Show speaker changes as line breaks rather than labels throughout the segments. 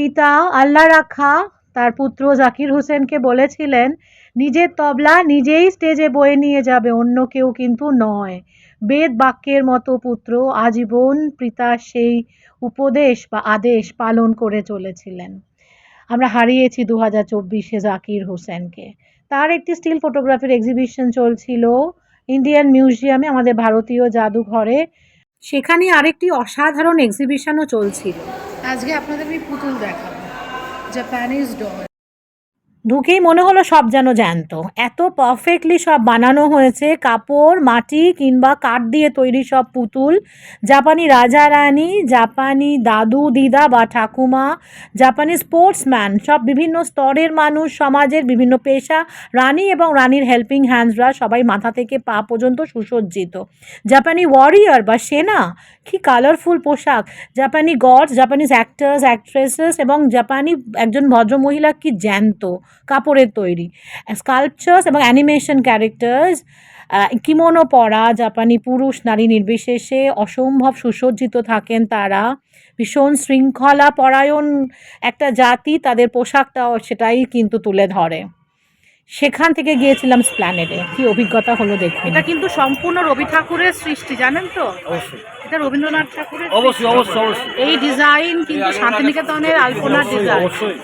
পিতা আল্লাহ রাখা, তার পুত্র জাকির হোসেনকে বলেছিলেন, নিজের তবলা নিজেই স্টেজে বয়ে নিয়ে যাবে, অন্য কেউ কিন্তু নয়। বেদ বাক্যের মতো পুত্র আজীবন পিতার সেই উপদেশ বা আদেশ পালন করে চলেছিলেন। আমরা হারিয়েছি দু হাজার চব্বিশে জাকির হোসেনকে। তার একটি স্টিল ফটোগ্রাফির এক্সিবিশন চলছিল। ইন্ডিয়ান মিউজিয়ামে আমাদের ভারতীয় জাদুঘরে সেখানে আরেকটি অসাধারণ এক্সিবিশনও চলছিল। আজকে আপনাদের আমি পুতুল দেখাবো জাপানিজ ডল ঢুকেই মনে হলো সব যেন জ্যান্ত। এত পারফেক্টলি সব বানানো হয়েছে, কাপড়, মাটি কিংবা কাঠ দিয়ে তৈরি সব পুতুল। জাপানি রাজা রানী জাপানি দাদু, দিদা বা ঠাকুমা, জাপানি স্পোর্টসম্যান সব বিভিন্ন স্তরের মানুষ, সমাজের বিভিন্ন পেশা, রানী এবং রানীর হেল্পিং হ্যান্ডসরা সবাই মাথা থেকে পা পর্যন্ত সুসজ্জিত। জাপানি ওয়ারিয়ার বা সেনা, কি কালারফুল পোশাক। জাপানি গডস জাপানিজ অ্যাক্টার্স অ্যাক্ট্রেসেস এবং জাপানি একজন ভদ্রমহিলা কি জ্যান্ত। কাপড়ের তৈরি। স্কাল্পচার্স এবং অ্যানিমেশন ক্যারেক্টার্স কিমোনো পরা জাপানি পুরুষ নারী নির্বিশেষে অসম্ভব সুসজ্জিত থাকেন তারা। ভীষণ শৃঙ্খলা পরায়ণ একটা জাতি তাদের পোশাকটাও সেটাই কিন্তু তুলে ধরে। সেখান থেকে গিয়েছিলাম স্প্ল্যানেডে কি অভিজ্ঞতা হলো দেখুন।
এটা কিন্তু সম্পূর্ণ রবি ঠাকুরের সৃষ্টি জানেন তো?
অবশ্যই।
এটা রবীন্দ্রনাথ ঠাকুরের
অবশ্যই অবশ্যই অবশ্যই।
এই ডিজাইন কিন্তু শান্তিনিকেতনের আলপনার ডিজাইন
অবশ্যই।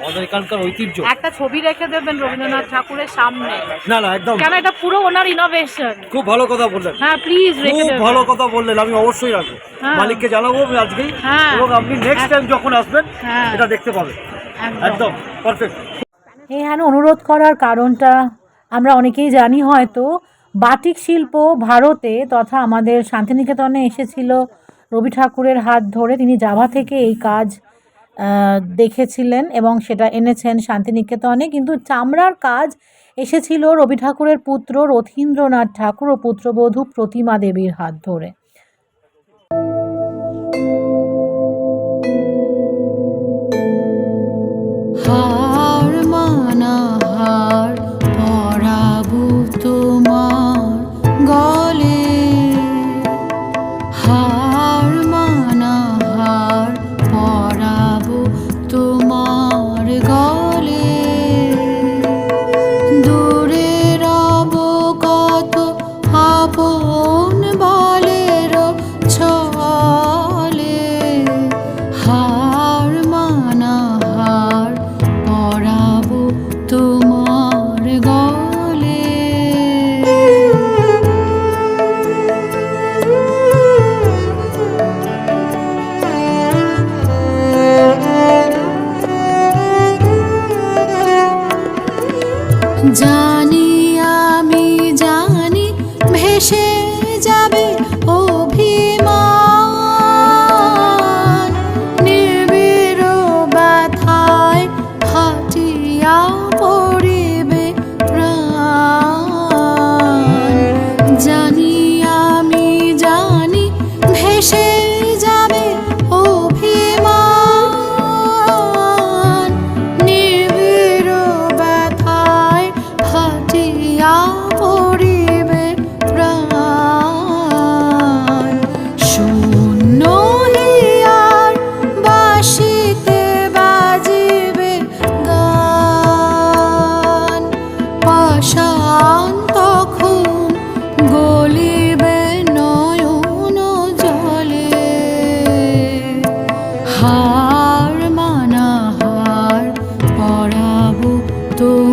আমাদের এখানকার ঐতিহ্য।
একটা ছবি রেখে দেবেন রবীন্দ্রনাথ ঠাকুরের সামনে।
না না একদম।
কেন এটা পুরো ওনার ইনোভেশন
খুব ভালো কথা বললেন।
হ্যাঁ প্লিজ রেখে
খুব
দেবেন।
ভালো কথা বললেন আমি অবশ্যই রাখব।
হ্যাঁ।
মালিককে জানাব আমি আজকেই।
হ্যাঁ।
এবং আপনি নেক্সট টাইম যখন আসবেন
হ্যাঁ।
এটা দেখতে পাবেন।
একদম।
পারফেক্ট
এখানে অনুরোধ করার কারণটা আমরা অনেকেই জানি হয়তো বাটিক শিল্প ভারতে তথা আমাদের শান্তিনিকেতনে এসেছিল রবি ঠাকুরের হাত ধরে তিনি জাভা থেকে এই কাজ দেখেছিলেন এবং সেটা এনেছেন শান্তিনিকেতনে। কিন্তু চামড়ার কাজ এসেছিল রবি ঠাকুরের পুত্র রথীন্দ্রনাথ ঠাকুর ও পুত্রবধূ প্রতিমা দেবীর হাত ধরে।
জানি আমি জানি ভেসে todo.